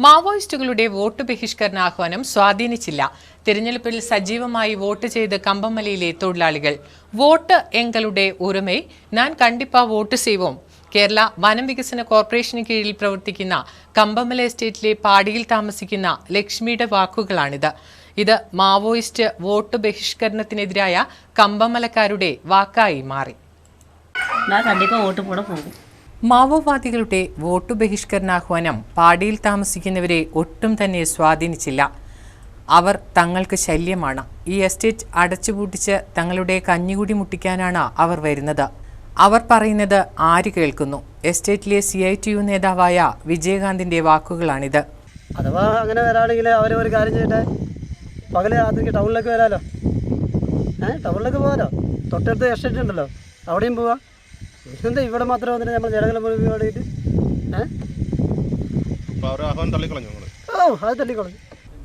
മാവോയിസ്റ്റുകളുടെ vote ബഹിഷ്കരണ ആഹ്വാനം സ്വാധീനിച്ചില്ല. തിരഞ്ഞെടുപ്പിൽ സജീവമായി വോട്ട് ചെയ്ത് കമ്പമലയിലെ തൊഴിലാളികൾ. വോട്ട് എങ്കളുടെ ഉറമേ ഞാൻ കണ്ടിപ്പാ വോട്ട് ചെയ്യും കേരള വനം വികസന കോർപ്പറേഷന് കീഴിൽ പ്രവർത്തിക്കുന്ന കമ്പമല എസ്റ്റേറ്റിലെ പാടിയിൽ താമസിക്കുന്ന ലക്ഷ്മിയുടെ വാക്കുകളാണിത്. ഇത് മാവോയിസ്റ്റ് വോട്ട് ബഹിഷ്കരണത്തിനെതിരായ കമ്പമലക്കാരുടെ വാക്കായി മാറി. ഞാൻ കണ്ടിപ്പാ വോട്ട് കൂടെ പോകും. മാവോവാദികളുടെ വോട്ടു ബഹിഷ്കരണാഹ്വാനം പാടിയിൽ താമസിക്കുന്നവരെ ഒട്ടും തന്നെ സ്വാധീനിച്ചില്ല. അവർ തങ്ങൾക്ക് ശല്യമാണ്. ഈ എസ്റ്റേറ്റ് അടച്ചുപൂട്ടിച്ച് തങ്ങളുടെ കഞ്ഞികുടി മുട്ടിക്കാനാണ് അവർ വരുന്നത്. അവർ പറയുന്നത് ആര് കേൾക്കുന്നു? എസ്റ്റേറ്റിലെ സി ഐ ടി യു നേതാവായ വിജയകാന്തിന്റെ വാക്കുകളാണിത്. അഥവാ അങ്ങനെ വരാണെങ്കിൽ അവർ ഒരു കാര്യം ചെയ്യട്ടെ? പകൽ രാത്രിക്ക് ടൗണിലേക്ക് വരാലോ? ഏഹ് ടൗണിലേക്ക് പോകാലോ? തൊട്ടടുത്ത് എസ്റ്റേറ്റ് ഉണ്ടല്ലോ. അവിടെയും പോവാം. ഇതെന്താ ഇവിടെ മാത്രം വന്നിട്ട് നമ്മൾ തള്ളിക്കളഞ്ഞു നിങ്ങൾ ഓ അത് തള്ളിക്കളഞ്ഞു.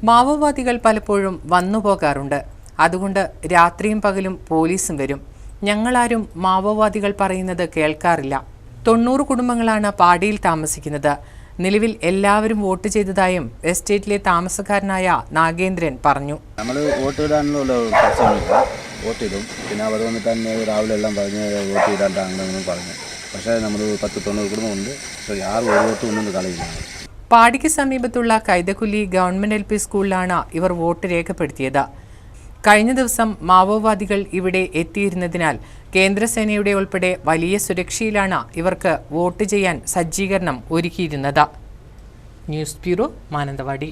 മാവോവാദികൾ പലപ്പോഴും വന്നു പോകാറുണ്ട്. അതുകൊണ്ട് രാത്രിയും പകലും പോലീസും വരും. ഞങ്ങളാരും മാവോവാദികൾ പറയുന്നത് കേൾക്കാറില്ല. തൊണ്ണൂറ് കുടുംബങ്ങളാണ് പാടിയിൽ താമസിക്കുന്നത്. നിലവിൽ എല്ലാവരും വോട്ട് ചെയ്തതായും എസ്റ്റേറ്റിലെ താമസക്കാരനായ നാഗേന്ദ്രൻ പറഞ്ഞു. നമ്മൾ വോട്ട് ഇടാനുള്ള പ്രശ്നമില്ല വോട്ട് ഇടും പിന്നെ അവർ വന്നിട്ട് തന്നെ രാവിലെ എല്ലാം പറഞ്ഞ് വോട്ട് ഇടാണ്ടാണെന്നും പറഞ്ഞു. പക്ഷേ നമ്മൾ പത്ത് തൊണ്ണൂറ് കുടുംബമുണ്ട് പക്ഷേ ആരും ഒരു വോട്ടും ഒന്നും കളയില്ല. പാടിക്ക് സമീപത്തുള്ള കൈതക്കുലി ഗവൺമെന്റ് എൽ പി സ്കൂളിലാണ് ഇവർ വോട്ട് രേഖപ്പെടുത്തിയത്. കഴിഞ്ഞ ദിവസം മാവോവാദികൾ ഇവിടെ എത്തിയിരുന്നതിനാൽ കേന്ദ്രസേനയുടെ ഉൾപ്പെടെ വലിയ സുരക്ഷയിലാണ് ഇവർക്ക് വോട്ട് ചെയ്യാൻ സജ്ജീകരണം ഒരുക്കിയിരുന്നത്. News bureau Mananthavady.